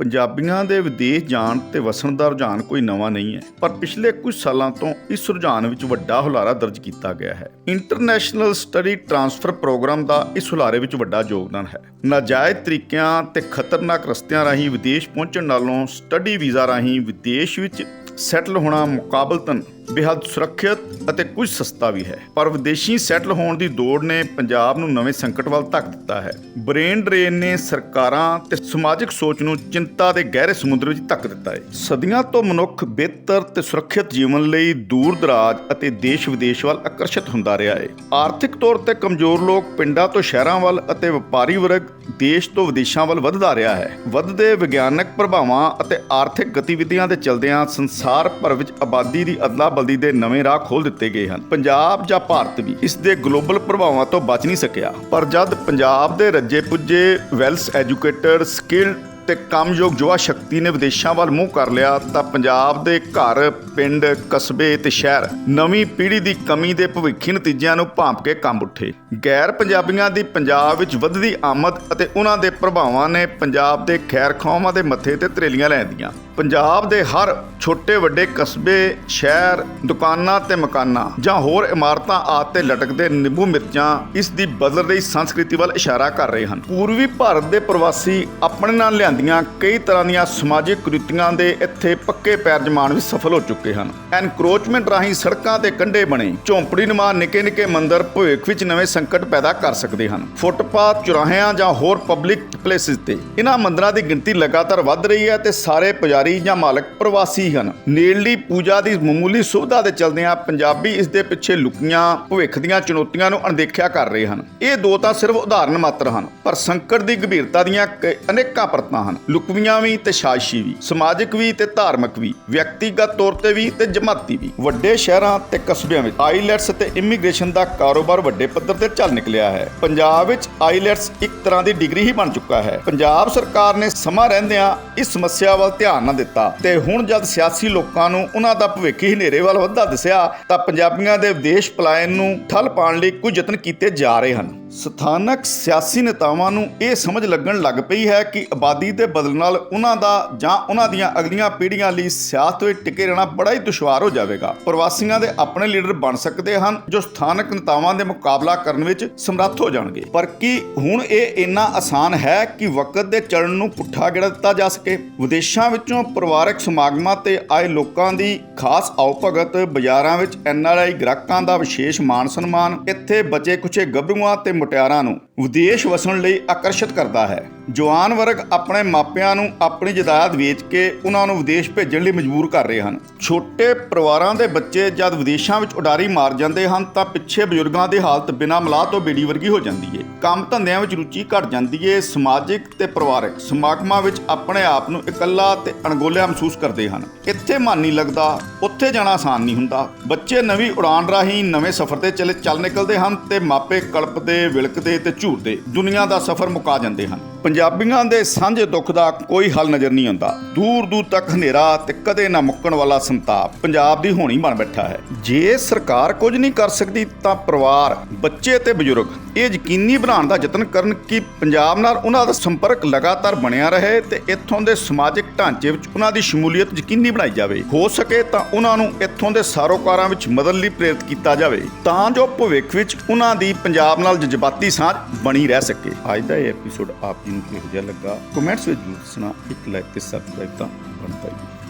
ਪੰਜਾਬੀਆਂ ਦੇ ਵਿਦੇਸ਼ ਜਾਣ ਤੇ ਵਸਣ ਦਾ ਰੁਝਾਨ ਕੋਈ ਨਵਾਂ ਨਹੀਂ ਹੈ, ਪਰ ਪਿਛਲੇ ਕੁਝ ਸਾਲਾਂ ਤੋਂ ਇਸ ਰੁਝਾਨ ਵਿੱਚ ਵੱਡਾ ਹੁਲਾਰਾ ਦਰਜ ਕੀਤਾ ਗਿਆ ਹੈ। ਇੰਟਰਨੈਸ਼ਨਲ ਸਟੱਡੀ ਟਰਾਂਸਫਰ ਪ੍ਰੋਗਰਾਮ ਦਾ ਇਸ ਹੁਲਾਰੇ ਵਿੱਚ ਵੱਡਾ ਯੋਗਦਾਨ ਹੈ। ਨਾਜਾਇਜ਼ ਤਰੀਕਿਆਂ ਤੇ ਖਤਰਨਾਕ ਰਸਤਿਆਂ ਰਾਹੀਂ ਵਿਦੇਸ਼ ਪਹੁੰਚਣ ਨਾਲੋਂ ਸਟੱਡੀ ਵੀਜ਼ਾ ਰਾਹੀਂ ਵਿਦੇਸ਼ ਵਿੱਚ ਸੈਟਲ ਹੋਣਾ ਮੁਕਾਬਲਤਨ ਬੇਹੱਦ ਸੁਰੱਖਿਅਤ ਅਤੇ ਕੁਝ ਸਸਤਾ ਵੀ ਹੈ। ਪਰ ਵਿਦੇਸ਼ੀ ਸੈਟਲ ਹੋਣ ਦੀ ਦੌੜ ਨੇ ਪੰਜਾਬ ਨੂੰ ਨਵੇਂ ਸੰਕਟ ਵੱਲ ਧੱਕ ਦਿੱਤਾ ਹੈ। ਬ੍ਰੇਨ ਡਰੇਨ ਨੇ ਸਰਕਾਰਾਂ ਤੇ ਸਮਾਜਿਕ ਸੋਚ ਨੂੰ ਚਿੰਤਾ ਦੇ ਗਹਿਰੇ ਸਮੁੰਦਰ ਵਿੱਚ ਧੱਕ ਦਿੱਤਾ ਹੈ। ਸਦੀਆਂ ਤੋਂ ਮਨੁੱਖ ਬਿਹਤਰ ਤੇ ਸੁਰੱਖਿਅਤ ਜੀਵਨ ਲਈ ਦੂਰ ਦਰਾਜ ਅਤੇ ਦੇਸ਼ ਵਿਦੇਸ਼ ਵੱਲ ਆਕਰਸ਼ਿਤ ਹੁੰਦਾ ਰਿਹਾ ਹੈ। ਆਰਥਿਕ ਤੌਰ ਤੇ ਕਮਜ਼ੋਰ ਲੋਕ ਪਿੰਡਾਂ ਤੋਂ ਸ਼ਹਿਰਾਂ ਵੱਲ ਅਤੇ ਵਪਾਰੀ ਵਰਗ ਦੇਸ਼ ਤੋਂ ਵਿਦੇਸ਼ਾਂ ਵੱਲ ਵੱਧਦਾ ਰਿਹਾ ਹੈ। ਵੱਧਦੇ ਵਿਗਿਆਨਕ ਪ੍ਰਭਾਵਾਂ ਅਤੇ ਆਰਥਿਕ ਗਤੀਵਿਧੀਆਂ ਦੇ ਚਲਦਿਆਂ ਸੰਸਾਰ ਭਰ ਵਿੱਚ ਆਬਾਦੀ ਦੀ ਅਦਲਾ ਬਲਦੀ ਦੇ ਨਵੇਂ ਰਾਹ ਖੋਲ ਦਿੱਤੇ ਗਏ ਹਨ। ਪੰਜਾਬ ਜਾਂ ਭਾਰਤ ਵੀ ਇਸ ਦੇ ਗਲੋਬਲ ਪ੍ਰਭਾਵਾਂ ਤੋਂ ਬਚ ਨਹੀਂ ਸਕਿਆ। ਪਰ ਜਦ ਪੰਜਾਬ ਦੇ ਰੱਜੇ ਪੁੱਜੇ ਵੈਲਸ ਐਜੂਕੇਟਡ ਸਕਿਲਡ ਤੇ ਕਾਮਯੋਗ ਯੁਵਾ ਸ਼ਕਤੀ ਨੇ ਵਿਦੇਸ਼ਾਂ ਵੱਲ ਮੂੰਹ ਕਰ ਲਿਆ, ਤਾਂ ਪੰਜਾਬ ਦੇ ਘਰ, ਪਿੰਡ, ਕਸਬੇ ਤੇ ਸ਼ਹਿਰ ਨਵੀਂ ਪੀੜ੍ਹੀ ਦੀ ਕਮੀ ਦੇ ਭਵਿੱਖੀ ਨਤੀਜਿਆਂ ਨੂੰ ਭਾਂਪ ਕੇ ਕੰਬ ਉੱਠੇ। ਗੈਰ ਪੰਜਾਬੀਆਂ ਦੀ ਪੰਜਾਬ ਵਿੱਚ ਵੱਧਦੀ ਆਮਦ ਅਤੇ ਉਹਨਾਂ ਦੇ ਪ੍ਰਭਾਵਾਂ ਨੇ ਪੰਜਾਬ ਦੇ ਖੈਰ ਖਵਾਵਾਂ ਦੇ ਮੱਥੇ ਤੇ ਤਰੇਲੀਆਂ ਲੈਂਦੀਆਂ ਪੰਜਾਬ ਦੇ ਹਰ ਛੋਟੇ, ਵੱਡੇ ਕਸਬੇ, ਸ਼ਹਿਰ, ਦੁਕਾਨਾਂ ਤੇ ਮਕਾਨਾਂ ਜਾਂ ਹੋਰ ਇਮਾਰਤਾਂ ਆਦਿ ਤੇ ਲਟਕਦੇ ਨਿੰਬੂ ਮਿਰਚਾਂ ਇਸ ਦੀ ਬਦਲ ਰਹੀ ਸੰਸਕ੍ਰਿਤੀ ਵੱਲ ਇਸ਼ਾਰਾ ਕਰ ਰਹੇ ਹਨ। ਪੂਰਬੀ ਭਾਰਤ ਦੇ ਪ੍ਰਵਾਸੀ ਆਪਣੇ ਨਾਲ ਲਿਆਂਦੇ ਲਿਆਂਦੀਆਂ ਕਈ ਤਰ੍ਹਾਂ ਦੀਆਂ ਸਮਾਜਿਕ ਕੁਰੀਤੀਆਂ ਦੇ ਇੱਥੇ ਪੱਕੇ ਪੈਰ ਜਮਾਉਣ ਵਿੱਚ ਸਫਲ ਹੋ ਚੁੱਕੇ ਹਨ। ਐਨਕਰੋਚਮੈਂਟ ਰਾਹੀਂ ਸੜਕਾਂ ਤੇ ਕੰਢੇ ਬਣੇ ਝੌਂਪੜੀ ਨੁਮਾ ਨਿੱਕੇ ਨਿੱਕੇ ਮੰਦਰ ਭਵਿੱਖ ਵਿੱਚ ਨਵੇਂ ਸੰਕਟ ਪੈਦਾ ਕਰ ਸਕਦੇ ਹਨ। ਫੁੱਟਪਾਥ, ਚੁਰਾਹਿਆਂ ਜਾਂ ਹੋਰ ਪਬਲਿਕ ਪਲੇਸਿਸ ਤੇ ਇਹਨਾਂ ਮੰਦਰਾਂ ਦੀ ਗਿਣਤੀ ਲਗਾਤਾਰ ਵੱਧ ਰਹੀ ਹੈ ਤੇ ਸਾਰੇ ਪੁਜਾਰੀ ਜਾਂ ਮਾਲਕ ਪ੍ਰਵਾਸੀ ਹਨ। ਨੇੜਲੀ ਪੂਜਾ ਦੀ ਮਾਮੂਲੀ ਸੁਵਿਧਾ ਦੇ ਚਲਦਿਆਂ ਪੰਜਾਬੀ ਇਸ ਦੇ ਪਿੱਛੇ ਲੁਕੀਆਂ, ਭਵਿੱਖ ਦੀਆਂ ਚੁਣੌਤੀਆਂ ਨੂੰ ਅਣਦੇਖਿਆ ਕਰ ਰਹੇ ਹਨ। ਇਹ ਦੋ ਤਾਂ ਸਿਰਫ ਉਦਾਹਰਨ ਮਾਤਰ ਹਨ, ਪਰ ਸੰਕਟ ਦੀ ਗੰਭੀਰਤਾ ਦੀਆਂ ਕ- ਅਨੇਕਾਂ ਪਰਤਾਂ ਹਨ। ਲੁਕਵੀਆਂ ਵੀ ਤੇ ਸਾਜ਼ਿਸ਼ੀ ਵੀ, ਸਮਾਜਿਕ ਵੀ ਤੇ ਧਾਰਮਿਕ ਵੀ, ਵਿਅਕਤੀਗਤ ਤੌਰ ਤੇ ਵੀ ਤੇ ਜਮਾਤੀ ਵੀ। ਵੱਡੇ ਸ਼ਹਿਰਾਂ ਤੇ ਕਸਬਿਆਂ ਵਿੱਚ ਆਈਲੈਟਸ ਤੇ ਇਮੀਗ੍ਰੇਸ਼ਨ ਦਾ ਕਾਰੋਬਾਰ ਵੱਡੇ ਪੱਧਰ ਤੇ ਚੱਲ ਨਿਕਲਿਆ ਹੈ। ਪੰਜਾਬ ਵਿੱਚ ਆਈਲੈਟਸ ਇੱਕ ਤਰ੍ਹਾਂ ਦੀ ਡਿਗਰੀ ਹੀ ਬਣ ਚੁੱਕਾ ਹੈ। ਪੰਜਾਬ ਸਰਕਾਰ ਨੇ ਸਮਾਂ ਰਹਿੰਦਿਆਂ ਇਸ ਸਮੱਸਿਆ ਵੱਲ ਧਿਆਨ ਨਾ ਦਿੱਤਾ ਤੇ ਹੁਣ ਜਦ ਸਿਆਸੀ ਲੋਕਾਂ ਨੂੰ ਉਹਨਾਂ ਦਾ ਭਵਿੱਖ ਹੀ ਹਨੇਰੇ ਵੱਲ ਵੱਧਦਾ ਦਿਸਿਆ ਤਾਂ ਪੰਜਾਬੀਆਂ ਦੇ ਵਿਦੇਸ਼ ਪਲਾਇਨ ਨੂੰ ਠੱਲ ਪਾਉਣ ਲਈ ਕੁਝ ਯਤਨ ਕੀਤੇ ਜਾ ਰਹੇ ਹਨ। ਸਥਾਨਕ ਸਿਆਸੀ ਨੇਤਾਵਾਂ ਨੂੰ ਇਹ ਸਮਝ ਲੱਗਣ ਲੱਗ ਪਈ ਹੈ ਕਿ ਆਬਾਦੀ ਦੇ ਬਦਲਣ ਨਾਲ ਉਹਨਾਂ ਦਾ ਜਾਂ ਉਹਨਾਂ ਦੀਆਂ ਅਗਲੀਆਂ ਪੀੜ੍ਹੀਆਂ ਲਈ ਸਿਆਸਤ ਵਿੱਚ ਟਿਕੇ ਰਹਿਣਾ ਬੜਾ ਹੀ ਦੁਸ਼ਵਾਰ ਹੋ ਜਾਵੇਗਾ। ਪ੍ਰਵਾਸੀਆਂ ਦੇ ਆਪਣੇ ਲੀਡਰ ਬਣ ਸਕਦੇ ਹਨ ਜੋ ਸਥਾਨਕ ਨੇਤਾਵਾਂ ਦੇ ਮੁਕਾਬਲਾ ਕਰਨ ਵਿੱਚ ਸਮਰੱਥ ਹੋ ਜਾਣਗੇ। ਪਰ ਕੀ ਹੁਣ ਇਹ ਇੰਨਾ ਆਸਾਨ ਹੈ ਕਿ ਵਕਤ ਦੇ ਚੜਨ ਨੂੰ ਪੁੱਠਾ ਗਿਣਾ ਦਿੱਤਾ ਜਾ ਸਕੇ? ਵਿਦੇਸ਼ਾਂ ਵਿੱਚੋਂ ਪਰਿਵਾਰਕ ਸਮਾਗਮਾਂ ਤੇ ਆਏ ਲੋਕਾਂ ਦੀ ਖਾਸ ਆਓ ਭਗਤ ਬਾਜ਼ਾਰਾਂ ਵਿੱਚ ਐਨਆਰਆਈ ਗ੍ਰਾਹਕਾਂ ਦਾ ਵਿਸ਼ੇਸ਼ ਮਾਣ ਸਨਮਾਨ ਇੱਥੇ ਬਚੇ ਕੁਛੇ ਗੱਭਰੂਆਂ ਤੇ ਮੁਟਿਆਰਾਂ ਨੂੰ ਵਿਦੇਸ਼ ਵਸਣ ਲਈ ਆਕਰਸ਼ਿਤ ਕਰਦਾ ਹੈ। ਜਵਾਨ ਵਰਗ ਆਪਣੇ ਮਾਪਿਆਂ ਨੂੰ ਆਪਣੀ ਜਾਇਦਾਦ ਵੇਚ ਕੇ ਉਹਨਾਂ ਨੂੰ ਵਿਦੇਸ਼ ਭੇਜਣ ਲਈ ਮਜਬੂਰ ਕਰ ਰਹੇ ਹਨ। ਛੋਟੇ ਪਰਿਵਾਰਾਂ ਦੇ ਬੱਚੇ ਜਦ ਵਿਦੇਸ਼ਾਂ ਵਿੱਚ ਉਡਾਰੀ ਮਾਰ ਜਾਂਦੇ ਹਨ ਤਾਂ ਪਿੱਛੇ ਬਜ਼ੁਰਗਾਂ ਦੀ ਹਾਲਤ ਬਿਨਾਂ ਮਲਾਹ ਤੋਂ ਬੇੜੀ ਵਰਗੀ ਹੋ ਜਾਂਦੀ ਏ। ਕੰਮ ਧੰਦਿਆਂ ਵਿੱਚ ਰੁਚੀ ਘਟ ਜਾਂਦੀ ਏ, ਸਮਾਜਿਕ ਤੇ ਪਰਿਵਾਰਕ ਸਮਾਗਮਾਂ ਵਿੱਚ ਆਪਣੇ ਆਪ ਨੂੰ ਇਕੱਲਾ ਤੇ ਅਣਗੋਲਿਆ ਮਹਿਸੂਸ ਕਰਦੇ ਹਨ। ਇੱਥੇ ਮਨ ਨਹੀਂ ਲੱਗਦਾ ਉੱਥੇ ਜਾਣਾ ਆਸਾਨ ਨਹੀਂ ਹੁੰਦਾ। ਬੱਚੇ ਨਵੀਂ ਉਡਾਨ ਰਾਹੀਂ ਨਵੇਂ ਸਫ਼ਰ ਤੇ ਚਲੇ ਚੱਲ ਨਿਕਲਦੇ ਹਨ ਤੇ ਮਾਪੇ ਕਲਪਦੇ ਵਿਲਕਦੇ ਤੇ ਝੂਰਦੇ ਦੁਨੀਆ ਦਾ ਸਫ਼ਰ ਮੁਕਾ ਜਾਂਦੇ ਹਨ। ਪੰਜਾਬੀਆਂ ਦੇ ਸਾਂਝੇ ਦੁੱਖ ਦਾ ਕੋਈ ਹੱਲ ਨਜ਼ਰ ਨਹੀਂ ਆਉਂਦਾ। ਦੂਰ ਦੂਰ ਤੱਕ ਹਨੇਰਾ ਤੇ ਕਦੇ ਨਾ ਮੁੱਕਣ ਵਾਲਾ ਸੰਤਾਪ ਪੰਜਾਬ ਦੀ ਹੋਣੀ ਬਣ ਬੈਠਾ ਹੈ। ਜੇ ਸਰਕਾਰ ਕੁਝ ਨਹੀਂ ਕਰ ਸਕਦੀ ਤਾਂ ਪਰਿਵਾਰ, ਬੱਚੇ ਤੇ ਬਜ਼ੁਰਗ ਇਹ ਯਕੀਨੀ ਬਣਾਉਣ ਦਾ ਯਤਨ ਕਰਨ ਕਿ ਪੰਜਾਬ ਨਾਲ ਉਹਨਾਂ ਦਾ ਸੰਪਰਕ ਲਗਾਤਾਰ ਬਣਿਆ ਰਹੇ ਤੇ ਇੱਥੋਂ ਦੇ ਸਮਾਜਿਕ ਢਾਂਚੇ ਵਿੱਚ ਉਹਨਾਂ ਦੀ ਸ਼ਮੂਲੀਅਤ ਯਕੀਨੀ ਬਣਾਈ ਜਾਵੇ। ਹੋ ਸਕੇ ਤਾਂ ਉਹਨਾਂ ਨੂੰ ਇੱਥੋਂ ਦੇ ਸਾਰੋਕਾਰਾਂ ਵਿੱਚ ਮਦਦ ਲਈ ਪ੍ਰੇਰਿਤ ਕੀਤਾ ਜਾਵੇ। ਤਾਂ ਜੋ ਭਵਿੱਖ ਵਿੱਚ ਉਹਨਾਂ ਦੀ ਪੰਜਾਬ ਨਾਲ ਜਜ਼ਬਾਤੀ ਸਾਂਝ ਬਣੀ ਰਹਿ ਸਕੇ। ਅੱਜ ਦਾ ਇਹ ਐਪੀਸੋਡ ਆਪ ਜੀ ਕਿਹੋ ਜਿਹਾ ਲੱਗਾ? ਕਮੈਂਟਸ ਵਿੱਚ ਜ਼ਰੂਰ ਦੱਸਣਾ, ਇੱਕ ਲਾਈਕ ਤੇ ਸਬਸਕ੍ਰਾਈਬ ਤਾਂ ਬਣਦਾ ਹੀ।